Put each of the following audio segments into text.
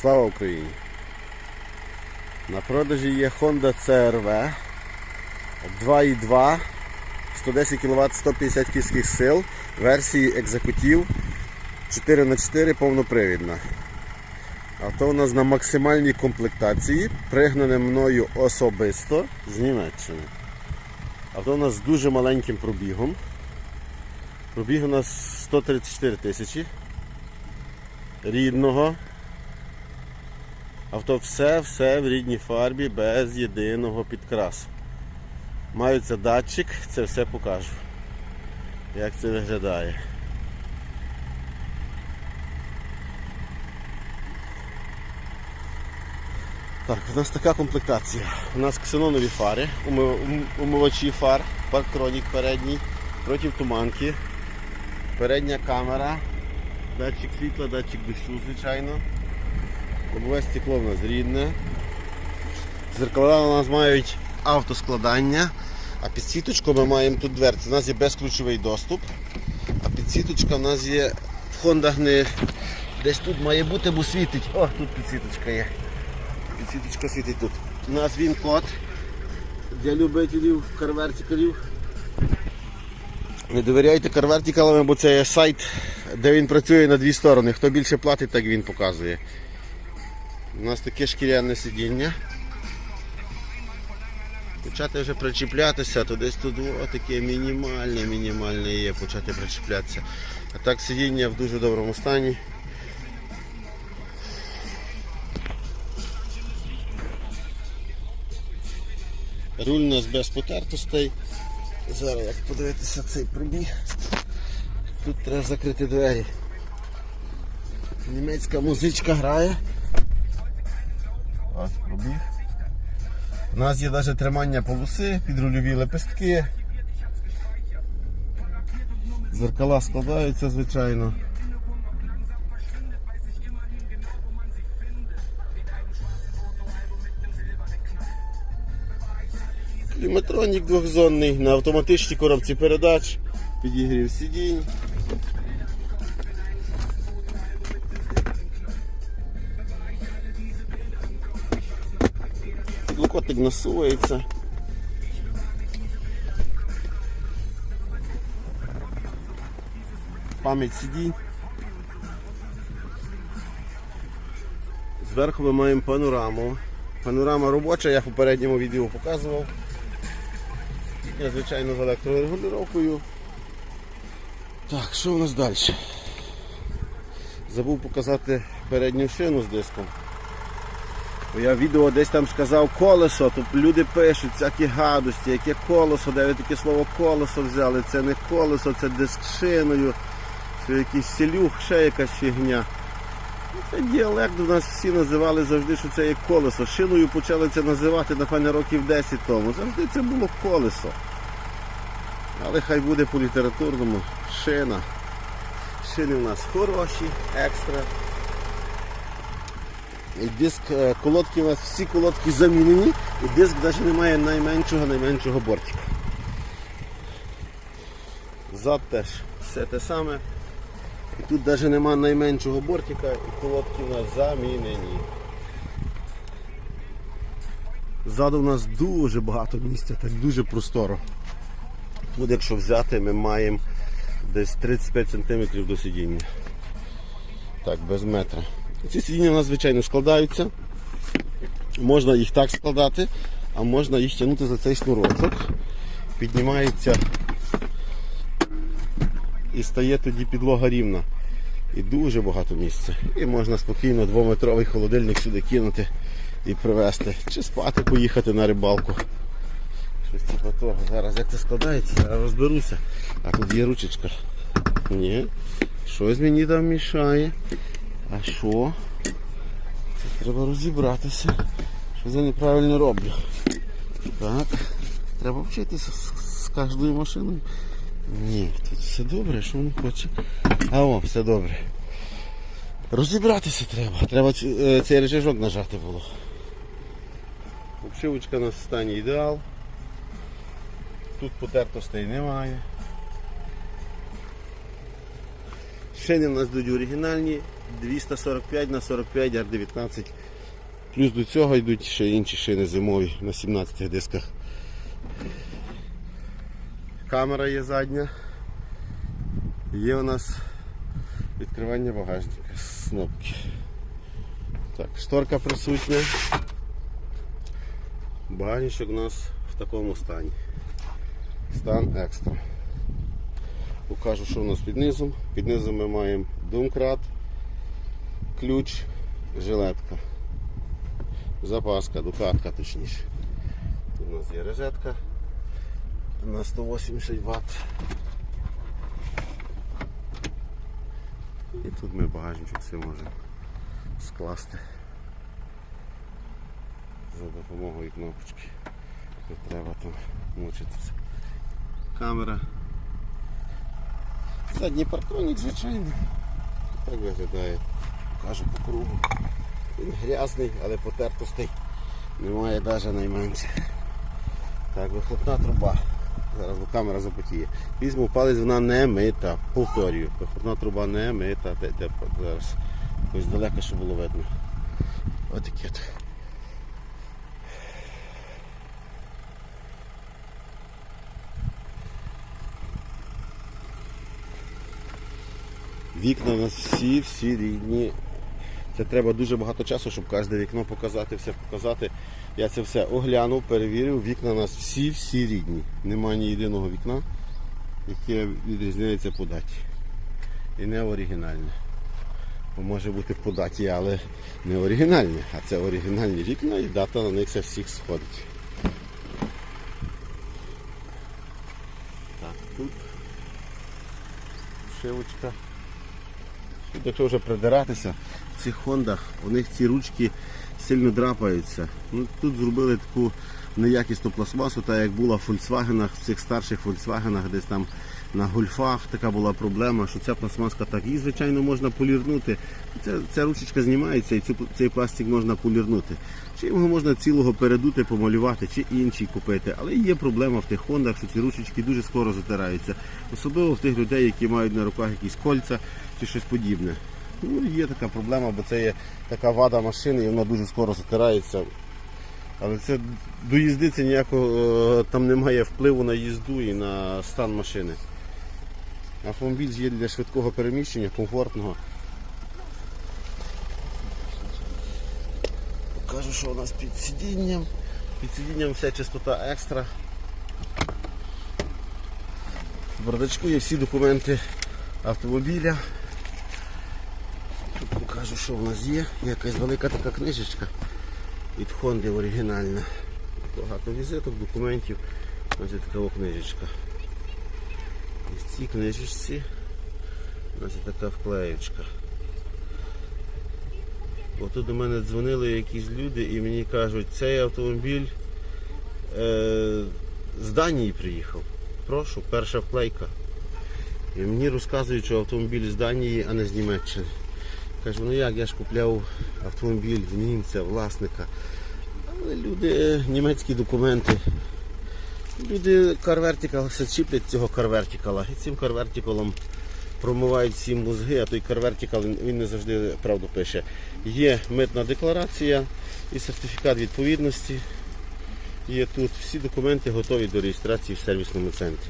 Слава Україні! На продажі є Honda CRV 2.2, 110 кВт, 150 кінських сил, версії екзекутів 4х4 повнопривідна. Авто у нас на максимальній комплектації, пригнане мною особисто з Німеччини. Авто у нас з дуже маленьким пробігом. Пробіг у нас 134 тисячі рідного. Авто все-все в рідній фарбі без єдиного підкрасу. Мається датчик, це все покажу. Як це виглядає. Так, у нас така комплектація. У нас ксенонові фари, умивачі фар, парктронік передній, проти туманки, передня камера, датчик світла, датчик дощу, звичайно. Лобове стекло в нас рідне. Зеркала у нас мають автоскладання, а під сіточку ми маємо тут дверці. У нас є безключовий доступ, а підсіточка у нас є в хондах не десь тут має бути, бо світить. О, тут підсіточка є. Підсіточка світить тут. У нас він код для любителів карвертикалів. Не довіряйте карвертикалам, бо це є сайт, де він працює на дві сторони. Хто більше платить, так він показує. У нас таке шкіряне сидіння. Почати вже причіплятися, то десь тут о, таке мінімальне, мінімальне є почати причіплятися. А так сидіння в дуже доброму стані. Руль у нас без потертостей. Зараз як подивитися цей пробіг. Тут треба закрити двері. Німецька музичка грає. Ось пробіг. У нас є навіть тримання полоси, підрульові лепестки. Зеркала складаються, звичайно. Кліматронік двохзонний на автоматичній коробці передач, підігрів сидінь. Підлокотник насувається. Пам'ять сидінь. Зверху ми маємо панораму. Панорама робоча, я в попередньому відео показував. Я, звичайно, з електрорегулювання. Так, що у нас далі? Забув показати передню шину з диском. Я відео десь там сказав колесо, то люди пишуть всякі гадості, яке колесо, де ви таке слово колесо взяли, це не колесо, це диск шиною, це якийсь селюх, ще якась фігня. Ну, Це діалект у нас всі називали завжди, що це є колесо. Шиною почали це називати, напевно, років 10 тому. Завжди це було колесо. Але хай буде по літературному шина. Шини у нас хороші, екстра. І диск, е, колодки у нас всі колодки замінені, і диск навіть не має найменшого найменшого бортика. Зад теж все те саме. І тут навіть немає найменшого бортика, і колодки у нас замінені. Ззаду у нас дуже багато місця, так дуже просторо. Тут, якщо взяти, ми маємо десь 35 см до сидіння. Так, без метра. Ці сидіння у нас, звичайно, складаються. Можна їх так складати, а можна їх тягнути за цей шнурочок. Піднімається і стає тоді підлога рівна. І дуже багато місця. І можна спокійно двометровий холодильник сюди кинути і привезти. Чи спати, поїхати на рибалку. Щось типу того. Зараз як це складається, зараз розберуся. А тут є ручечка. Ні. Щось мені там мішає. А що? Це треба розібратися. Що я неправильно роблю. Так. Треба вчитися з, з кожною машиною. Ні, тут все добре, що він хоче. А о, все добре. Розібратися треба. Треба е, цей речажок нажати було. Обшивочка на стані ідеал. Тут потертостей немає. Шини в нас йдуть оригінальні, 245 на 45 R19. Плюс до цього йдуть ще інші шини зимові на 17 дисках. Камера є задня. Є у нас відкривання багажника з. Так, шторка присутня. Багажничок у нас в такому стані. Стан екстра. Покажу, що у нас під низом. Під низом ми маємо домкрат, ключ, жилетка, запаска, дукатка точніше. Тут у нас є розетка на 180 Вт. І тут ми багажничок все можемо скласти за допомогою кнопочки. Не треба там мучитися. Камера. Задній парктронік, звичайно. Так виглядає. Покажу по кругу. Він грязний, але потертостей немає навіть найменше. Так, вихлопна труба. Зараз бо камера запотіє. Візьму палець, вона не мита. Повторюю, вихлопна труба не мита. Де, де, зараз. Ось далеко, щоб було видно. Отаке. от. Вікна у нас всі, всі рідні. Це треба дуже багато часу, щоб кожне вікно показати, все показати. Я це все оглянув, перевірив. Вікна у нас всі, всі рідні. Немає ні єдиного вікна, яке відрізняється по даті. І не оригінальне. Бо може бути по даті, але не оригінальне. А це оригінальні вікна і дата на них всіх сходить. Тут шивочка. Тут, якщо вже придиратися, цих хондах у них ці ручки сильно драпаються. Ну, тут зробили таку неякісну пластмасу, так як була в Volkswagen, в цих старших Volkswagen, десь там на гольфах така була проблема, що ця пластмаска так її, звичайно, можна полірнути. Ця, ця ручечка знімається і цю, цей пластик можна полірнути. Чи його можна цілого передути, помалювати, чи інший купити. Але є проблема в тих хондах, що ці ручечки дуже скоро затираються. Особливо в тих людей, які мають на руках якісь кольця чи щось подібне. Ну, є така проблема, бо це є така вада машини і вона дуже скоро затирається. Але це до їзди це ніякого е, там немає впливу на їзду і на стан машини. Автомобіль є для швидкого переміщення, комфортного. Покажу, що у нас під сидінням. Під сидінням вся чистота екстра. В бардачку є всі документи автомобіля. Тут покажу, що в нас є. Якась велика така книжечка від Honda оригінальна. Багато візиток, документів. Ось така книжечка. І в цій книжечці у нас є така вклеєчка. Бо тут до мене дзвонили якісь люди і мені кажуть, цей автомобіль е, з Данії приїхав. Прошу, перша вклейка. І мені розказують, що автомобіль з Данії, а не з Німеччини. Кажу, ну як, я ж купляв автомобіль в німця, власника. Але люди, німецькі документи. Люди карвертикал чіплять цього карвертикала. І цим карвертикалом промивають всі мозги, а той карвертикал він не завжди правду пише. Є митна декларація і сертифікат відповідності. Є тут всі документи готові до реєстрації в сервісному центрі.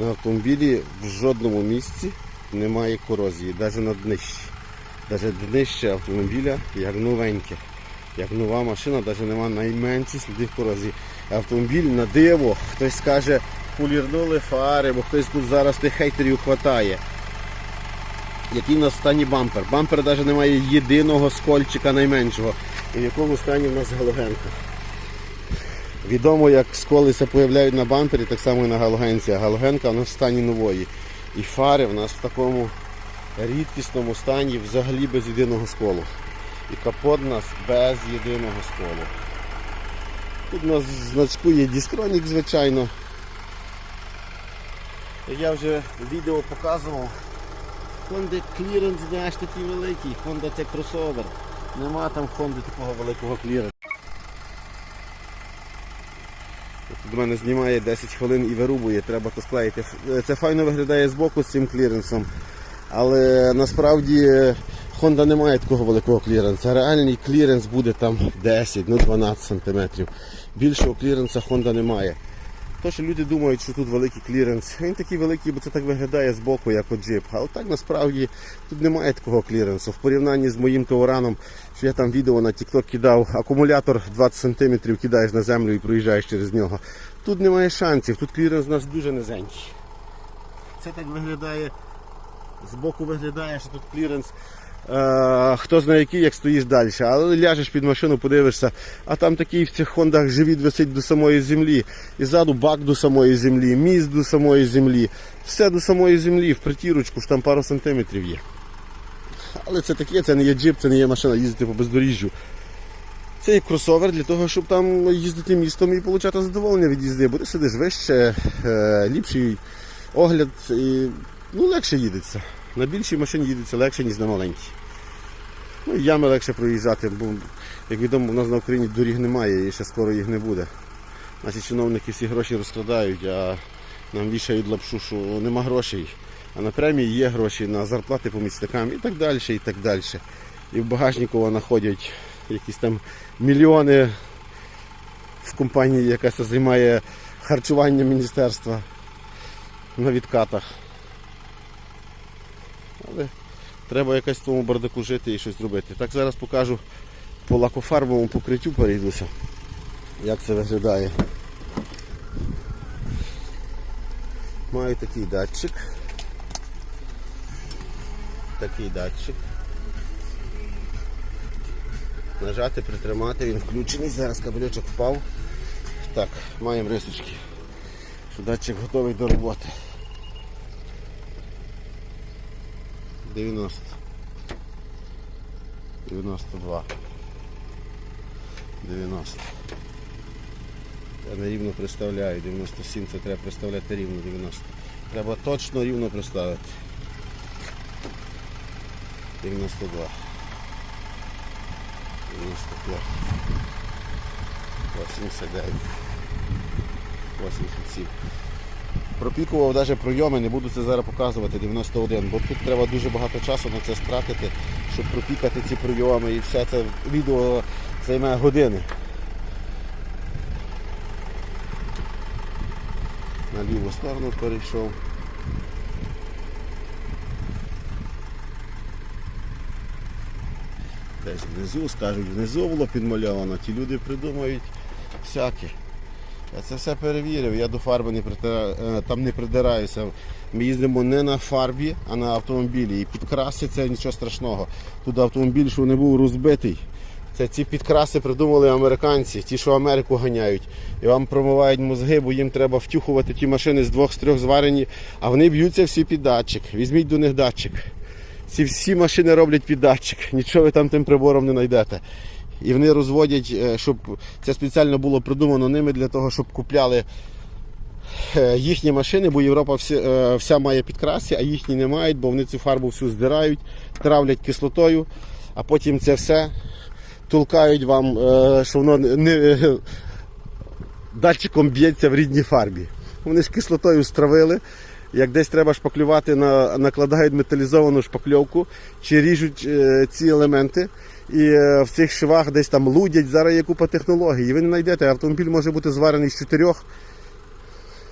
На автомобілі в жодному місці немає корозії, навіть на днищі. Навіть днище автомобіля як новеньке. Як нова машина, навіть немає найменших слідів корозії. Автомобіль на диво, хтось скаже, полірнули фари, бо хтось тут зараз тих хейтерів хватає. Який в нас в стані бампер. Бампер навіть немає єдиного скольчика найменшого. І в якому стані в нас галогенка. Відомо, як сколися появляють на бампері, так само і на галогенці. А галогенка у нас в стані нової. І фари в нас в такому рідкісному стані взагалі без єдиного сколу. І капот у нас без єдиного сколу. Тут у нас значку є дістронік, звичайно. Я вже відео показував. Honda кліренс, знаєш, такий великий. Honda це кросовер. Нема там в такого великого кліренсу. Тут до мене знімає 10 хвилин і вирубує, треба то склеїти. Це файно виглядає збоку з цим кліренсом. Але насправді Honda не має такого великого кліренса. Реальний кліренс буде там 10, ну 12 см. Більшого кліренса Honda не має. То, що люди думають, що тут великий кліренс, він такий великий, бо це так виглядає з боку, як от джип. Але так насправді тут немає такого кліренсу. В порівнянні з моїм товараном, що я там відео на TikTok кидав, акумулятор 20 см кидаєш на землю і проїжджаєш через нього. Тут немає шансів, тут кліренс у нас дуже низенький. Це так виглядає, з боку виглядає, що тут кліренс. Е, хто знає який, як стоїш далі. Але ляжеш під машину, подивишся, а там такий в цих хондах живіт висить до самої землі. І ззаду бак до самої землі, міст до самої землі. Все до самої землі, в притірочку, ж там пару сантиметрів є. Але це таке, це не є джип, це не є машина їздити по бездоріжжю. Це є кросовер для того, щоб там їздити містом і отримати задоволення від їзди. Бо ти сидиш вище, е, ліпший огляд і ну, легше їдеться. На більшій машині їдеться легше, ніж на маленькій. Ну, ями легше проїжджати, бо, як відомо, у нас на Україні доріг немає і ще скоро їх не буде. Наші чиновники всі гроші розкрадають, а нам вішають лапшу, що нема грошей. А на премії є гроші на зарплати помічникам і так далі, і так далі. І в багажнику знаходять якісь там мільйони в компанії, яка займає харчуванням міністерства на відкатах. Але треба якось в тому бардаку жити і щось робити. Так зараз покажу по лакофарбовому покриттю перейдуся, як це виглядає. Маю такий датчик. Такий датчик. Нажати, притримати, він включений, зараз кабельочок впав. Так, маємо рисочки. Що датчик готовий до роботи. 90. 92. 90. Я нерівно представляю. 97 це треба представляти рівно 90. Треба точно рівно представити. 92. 95. 89. 87. Пропікував навіть пройоми, не буду це зараз показувати, 91, бо тут треба дуже багато часу на це стратити, щоб пропікати ці пройоми і все це відео займе години. На ліву сторону перейшов. Десь внизу, скажуть, внизу було підмальовано, ті люди придумають всяке. Я це все перевірив, я до фарби не притира... е, там не придираюся. Ми їздимо не на фарбі, а на автомобілі. І підкраси це нічого страшного. Тут автомобіль, що не був розбитий. Це ці підкраси придумали американці, ті, що Америку ганяють. І вам промивають мозги, бо їм треба втюхувати ті машини з двох з трьох зварені, а вони б'ються всі під датчик. Візьміть до них датчик. Ці всі машини роблять під датчик. Нічого ви там тим прибором не знайдете. І вони розводять, е, щоб це спеціально було придумано ними для того, щоб купляли е, їхні машини, бо Європа всі, е, вся має підкраси, а їхні не мають, бо вони цю фарбу всю здирають, травлять кислотою, а потім це все толкають вам, що воно не датчиком б'ється в рідній фарбі. Вони ж кислотою стравили. Як десь треба шпаклювати, накладають металізовану шпакльовку чи ріжуть ці елементи. І е, в цих швах десь там лудять, зараз є купа технологій. І ви не знайдете, автомобіль може бути зварений з чотирьох.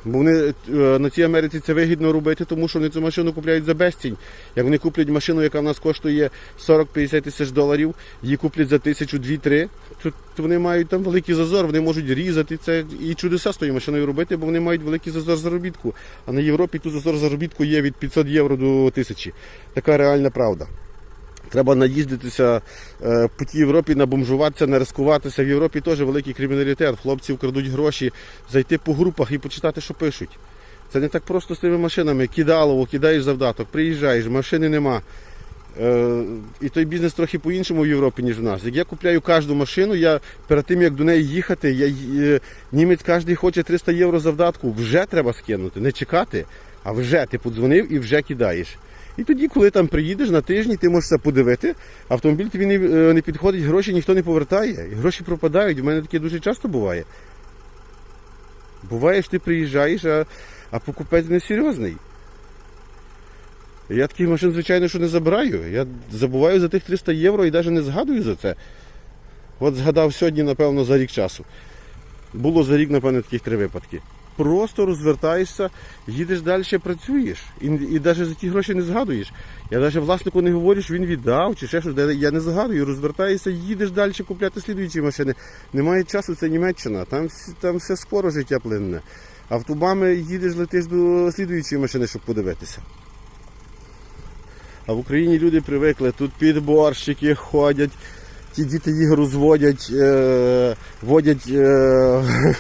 Бо вони е, на цій Америці це вигідно робити, тому що вони цю машину купляють за безцінь. Як вони куплять машину, яка в нас коштує 40-50 тисяч доларів, її куплять за тисячу дві-три, то, вони мають там великий зазор, вони можуть різати це і чудеса з тою машиною робити, бо вони мають великий зазор заробітку. А на Європі тут зазор заробітку є від 500 євро до 1000. Така реальна правда. Треба наїздитися е, по тій Європі, набомжуватися, не рискуватися. В Європі теж великий криміналітет. Хлопці вкрадуть гроші, зайти по групах і почитати, що пишуть. Це не так просто з тими машинами. Кидалово, кидаєш завдаток, приїжджаєш, машини нема. Е, і той бізнес трохи по-іншому в Європі, ніж в нас. Як я купляю кожну машину, я перед тим як до неї їхати, я, е, німець кожен хоче 300 євро завдатку, вже треба скинути, не чекати, а вже ти подзвонив і вже кидаєш. І тоді, коли там приїдеш на тижні, ти можеш це подивити, автомобіль тобі не, е, не підходить, гроші ніхто не повертає, і гроші пропадають. У мене таке дуже часто буває. Буває, що ти приїжджаєш, а, а покупець несерйозний. Я таких машин, звичайно, що не забираю. Я забуваю за тих 300 євро і навіть не згадую за це. От згадав сьогодні, напевно, за рік часу. Було за рік, напевно, таких три випадки. Просто розвертаєшся, їдеш далі, працюєш. І, і навіть за ті гроші не згадуєш. Я навіть власнику не говорю, що він віддав чи ще щось. Я не згадую, розвертаєшся, їдеш далі купляти слідуючі машини. Немає часу, це Німеччина. Там, там все скоро життя плинне. Автобами їдеш, летиш до слідуючої машини, щоб подивитися. А в Україні люди привикли, тут підборщики ходять, ті діти їх розводять, е, водять, е,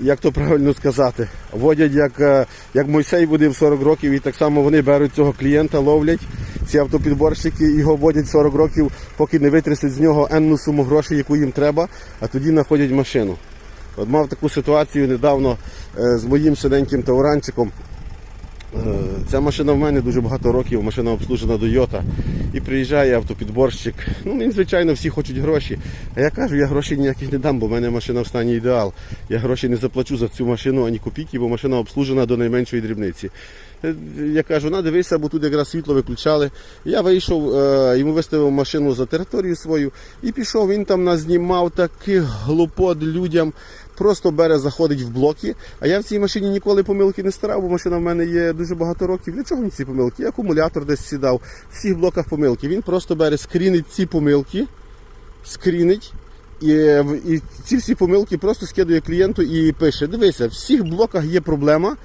як то правильно сказати, водять як, е, як Мойсей водив 40 років, і так само вони беруть цього клієнта, ловлять ці автопідборщики, його водять 40 років, поки не витрясуть з нього енну суму грошей, яку їм треба, а тоді знаходять машину. От мав таку ситуацію недавно е, з моїм синеньким тауранчиком. Е, Ця машина в мене дуже багато років, машина обслужена до Йота. І приїжджає автопідборщик. Ну, він, звичайно, всі хочуть гроші. А я кажу, я грошей ніяких не дам, бо в мене машина в стані ідеал. Я гроші не заплачу за цю машину ані копійки, бо машина обслужена до найменшої дрібниці. Е, Я кажу, на дивися, бо тут якраз світло виключали. Я вийшов, е, йому виставив машину за територію свою і пішов. Він там нас знімав таких глупот людям. Просто бере, заходить в блоки. А я в цій машині ніколи помилки не старав, бо машина в мене є дуже багато років. Для чого мені ці помилки? Я акумулятор десь сідав. В всіх блоках помилки. Він просто бере, скрінить ці помилки, скрінить. І, і ці всі помилки просто скидує клієнту і пише: дивися, в всіх блоках є проблема.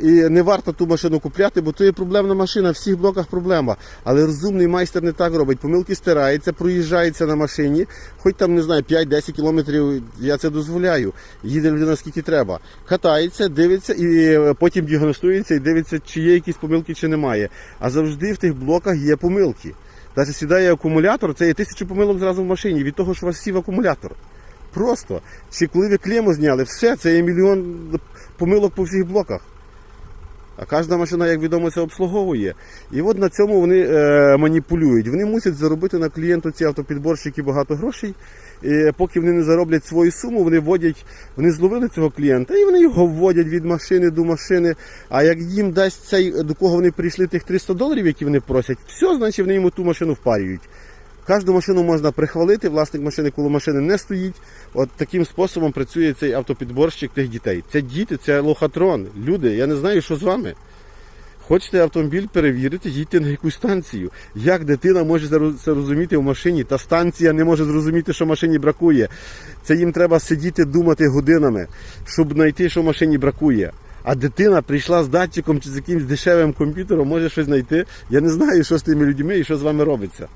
І не варто ту машину купляти, бо то є проблемна машина, в всіх блоках проблема. Але розумний майстер не так робить. Помилки стирається, проїжджається на машині, хоч там не знаю, 5-10 кілометрів, я це дозволяю. Їде людина скільки треба. Катається, дивиться і е, потім діагностується і дивиться, чи є якісь помилки, чи немає. А завжди в тих блоках є помилки. Навіть сідає акумулятор, це є тисячу помилок зразу в машині від того, що у вас сів акумулятор. Просто. Чи коли ви клему зняли, все, це є мільйон помилок по всіх блоках. А кожна машина, як відомо, це обслуговує. І от на цьому вони е, маніпулюють. Вони мусять заробити на клієнту ці автопідборщики багато грошей. І поки вони не зароблять свою суму, вони вводять, вони зловили цього клієнта і вони його вводять від машини до машини. А як їм дасть цей, до кого вони прийшли тих 300 доларів, які вони просять, все, значить вони йому ту машину впарюють. Кожну машину можна прихвалити, власник машини, коли машини не стоїть. От таким способом працює цей автопідборщик тих дітей. Це діти, це лохотрон. Люди, я не знаю, що з вами. Хочете автомобіль перевірити, їдьте на якусь станцію. Як дитина може це розуміти в машині? Та станція не може зрозуміти, що машині бракує. Це їм треба сидіти, думати годинами, щоб знайти, що машині бракує. А дитина прийшла з датчиком чи з якимось дешевим комп'ютером, може щось знайти. Я не знаю, що з тими людьми і що з вами робиться.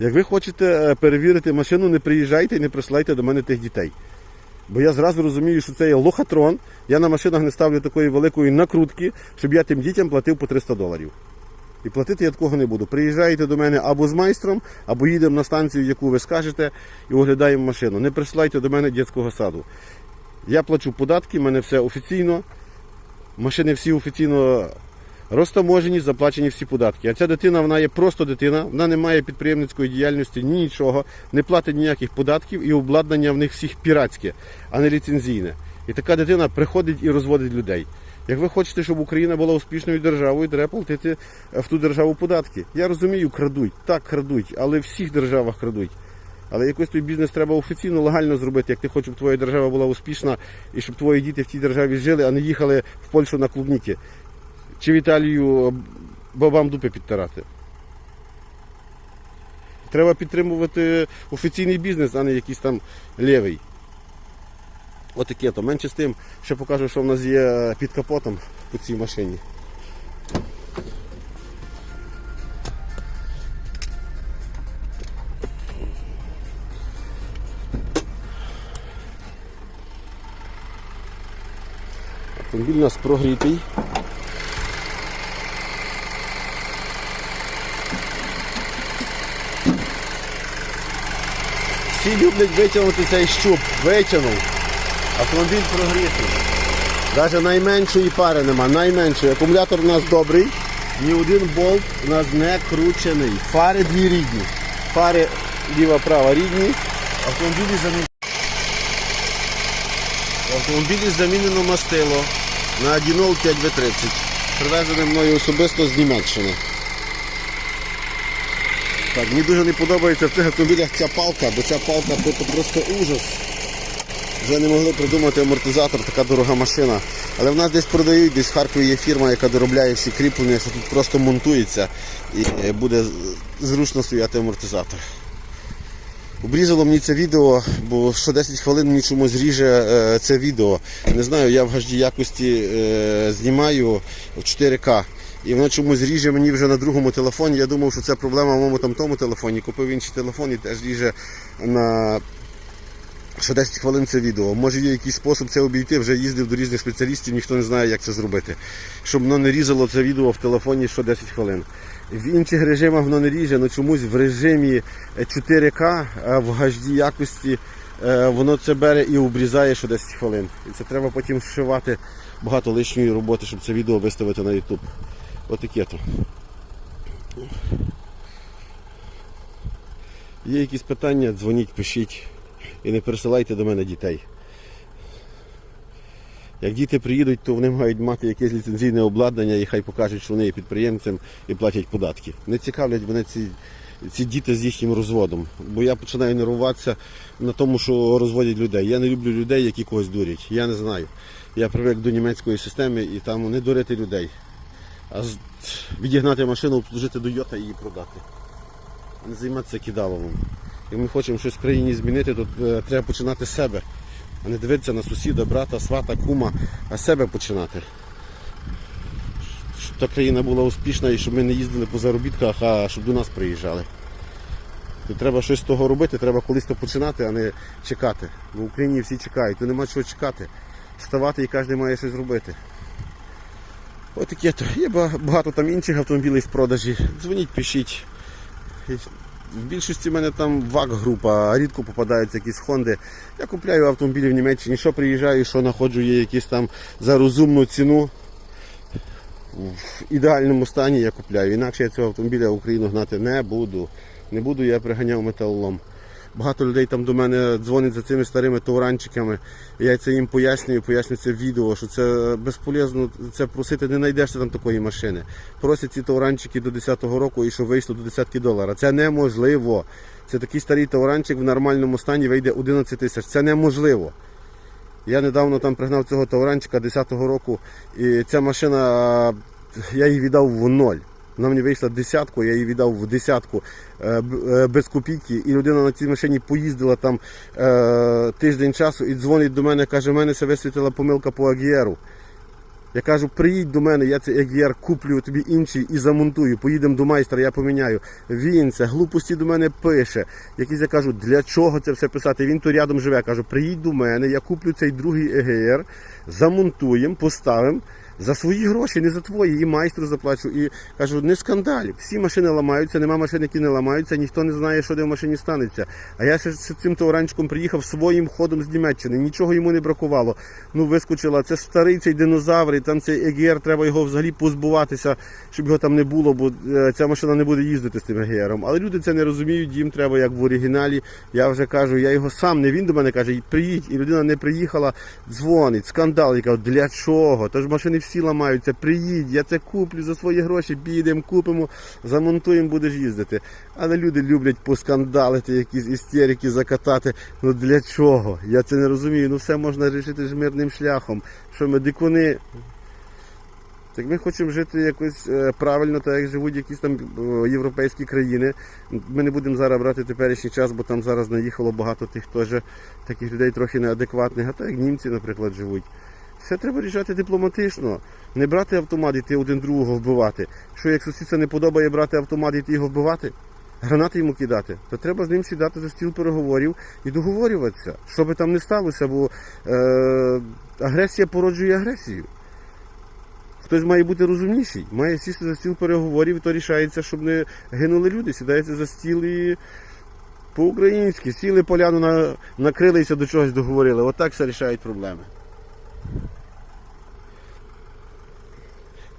Як ви хочете е, перевірити машину, не приїжджайте і не присилайте до мене тих дітей. Бо я зразу розумію, що це є лохотрон. Я на машинах не ставлю такої великої накрутки, щоб я тим дітям платив по 300 доларів. І платити я такого не буду. Приїжджаєте до мене або з майстром, або їдемо на станцію, яку ви скажете, і оглядаємо машину. Не присилайте до мене дитячого саду. Я плачу податки, в мене все офіційно. Машини всі офіційно розтаможені, заплачені всі податки. А ця дитина, вона є просто дитина, вона не має підприємницької діяльності, ні нічого, не платить ніяких податків і обладнання в них всіх піратське, а не ліцензійне. І така дитина приходить і розводить людей. Як ви хочете, щоб Україна була успішною державою, треба платити в ту державу податки. Я розумію, крадуть, так крадуть, але в всіх державах крадуть. Але якось той бізнес треба офіційно легально зробити, як ти хочеш, щоб твоя держава була успішна і щоб твої діти в тій державі жили, а не їхали в Польщу на клубніки. Чи в Італію бабам дупи підтирати. Треба підтримувати офіційний бізнес, а не якийсь там лівий. Отаке то. Менше з тим, ще покажу, що в нас є під капотом по цій машині. Автомобіль у нас прогрітий. Всі люблять витягнути цей щуп. Витягнув. Автомобіль прогрітий. Навіть найменшої пари нема, найменшої. Акумулятор у нас добрий, ні один болт у нас не кручений. Фари дві рідні. Фари ліва-права рідні. Автомобілі замінено. Автомобілі замінено мастило на Дінол 5В30. Привезене мною особисто з Німеччини. Так, мені дуже не подобається в цих автомобілях ця палка, бо ця палка це просто ужас. Вже не могли придумати амортизатор, така дорога машина. Але в нас десь продають, десь в Харкові є фірма, яка доробляє всі кріплення, що тут просто монтується і е, буде зручно стояти амортизатор. Обрізало мені це відео, бо що 10 хвилин мені чомусь ріже е, це відео. Не знаю, я в HD якості е, знімаю в 4К. І воно чомусь ріже мені вже на другому телефоні. Я думав, що це проблема в моєму там тому телефоні. Купив інший телефон і теж ріже на що 10 хвилин це відео. Може є якийсь спосіб це обійти, вже їздив до різних спеціалістів, ніхто не знає, як це зробити. Щоб воно не різало це відео в телефоні що 10 хвилин. В інших режимах воно не ріже, але чомусь в режимі 4К в HD якості е, воно це бере і обрізає що 10 хвилин. І це треба потім вшивати багато лишньої роботи, щоб це відео виставити на YouTube. Отаке то. Є якісь питання, дзвоніть, пишіть і не пересилайте до мене дітей. Як діти приїдуть, то вони мають мати якесь ліцензійне обладнання і хай покажуть, що вони є підприємцем і платять податки. Не цікавлять мене ці, ці діти з їхнім розводом. Бо я починаю нервуватися на тому, що розводять людей. Я не люблю людей, які когось дурять. Я не знаю. Я привик до німецької системи і там не дурити людей. Відігнати машину, обслужити до йота і її продати. А не займатися кидаловим. Як ми хочемо щось в країні змінити, то е, треба починати з себе. А не дивитися на сусіда, брата, свата, кума, а себе починати. Щоб та країна була успішна і щоб ми не їздили по заробітках, а щоб до нас приїжджали. То треба щось з того робити, треба колись то починати, а не чекати. Бо в Україні всі чекають, то нема чого чекати. Вставати і кожен має щось робити. Ось таке то. Є багато там інших автомобілів в продажі. Дзвоніть, пишіть. В більшості в мене там ВАК-група, рідко попадаються якісь Хонди. Я купляю автомобілі в Німеччині, що приїжджаю, що знаходжу, є якісь там за розумну ціну. В ідеальному стані я купляю. Інакше я цього автомобіля в Україну гнати не буду. Не буду, я приганяв металолом. Багато людей там до мене дзвонять за цими старими тауранчиками. Я це їм пояснюю, пояснюю це відео, що це безполезно це просити, не знайдеш там такої машини. Просять ці тауранчики до 10-го року і що вийшло до десятки долара. Це неможливо. Це такий старий тауранчик в нормальному стані вийде 11 тисяч. Це неможливо. Я недавно там пригнав цього тауранчика 10-го року, і ця машина, я її віддав в ноль. Вона мені вийшла десятку, я її віддав в десятку е, е, без копійки. І людина на цій машині поїздила там е, тиждень часу і дзвонить до мене, каже, в мене це висвітила помилка по агієру. Я кажу, приїдь до мене, я цей егіар куплю тобі інший і замонтую. Поїдемо до майстра, я поміняю. Він це глупості до мене пише. Якісь я кажу, для чого це все писати? Він то рядом живе. Кажу, приїдь до мене, я куплю цей другий егіар, замонтуємо, поставимо. За свої гроші, не за твої, і майстру заплачу. І кажу, не скандаль. Всі машини ламаються, нема машин, які не ламаються, ніхто не знає, що де в машині станеться. А я ще з цим товаранчиком приїхав своїм ходом з Німеччини. Нічого йому не бракувало. Ну, вискочила. Це старий цей динозавр, і там цей ЕГР, треба його взагалі позбуватися, щоб його там не було, бо е, ця машина не буде їздити з тим ЕГРом. Але люди це не розуміють, їм треба як в оригіналі. Я вже кажу, я його сам не він до мене каже, приїдь, і людина не приїхала, дзвонить, скандал. Я кажу, для чого? Тож машини всі ламаються, приїдь, я це куплю за свої гроші, підемо, купимо, замонтуємо, будеш їздити. Але люди люблять поскандалити, якісь істерики закатати. Ну для чого? Я це не розумію. Ну все можна вирішити ж мирним шляхом. Що ми дикуни. Так ми хочемо жити якось е, правильно, так як живуть якісь там е, європейські країни. Ми не будемо зараз брати теперішній час, бо там зараз наїхало багато тих теж таких людей трохи неадекватних, а так як німці, наприклад, живуть. Все треба рішати дипломатично. Не брати автомат йти один другого вбивати. Що як сусідця не подобає брати автомат йти його вбивати? Гранати йому кидати, то треба з ним сідати за стіл переговорів і договорюватися, що би там не сталося, бо е, агресія породжує агресію. Хтось має бути розумніший, має сісти за стіл переговорів, і то рішається, щоб не гинули люди. Сідається за стіл і по-українськи сіли поляну, на, накрилися до чогось договорили. Отак все рішають проблеми.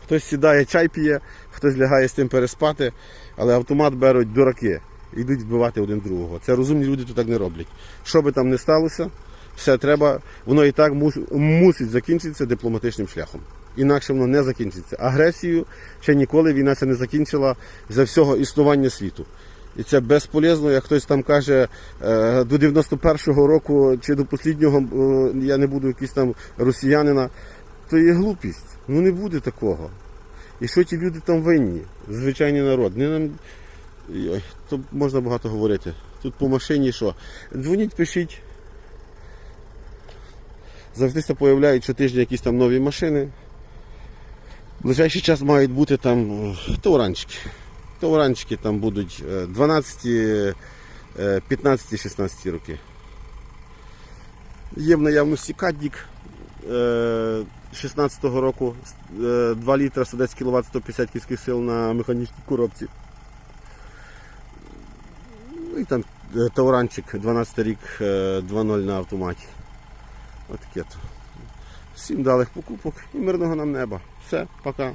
Хтось сідає, чай п'є, хтось лягає з тим переспати, але автомат беруть дураки. Йдуть вбивати один другого. Це розумні люди тут так не роблять. Що би там не сталося, все треба, воно і так мусить закінчитися дипломатичним шляхом. Інакше воно не закінчиться. Агресією ще ніколи війна це не закінчила за всього існування світу. І це безполезно, як хтось там каже, е, до 91-го року чи до останнього е, я не буду якийсь там росіянина, то є глупість. Ну не буде такого. І що ті люди там винні, звичайний народ. Не нам... Йой, можна багато говорити. Тут по машині що. Дзвоніть, пишіть. Завжди з'являють щотижня якісь там нові машини. В ближайший час мають бути там е, тауранчики. Тауранчики там будуть 12, 15, 16 роки. Є в наявності кадік. Е, 2016 року е, 2 літра 110 кВт 150 кінських сил на механічній коробці. Ну І там е, Тауранчик 12 рік е, 2.0 на автоматі. Отаке. Всім далих покупок і мирного нам неба. Все, пока.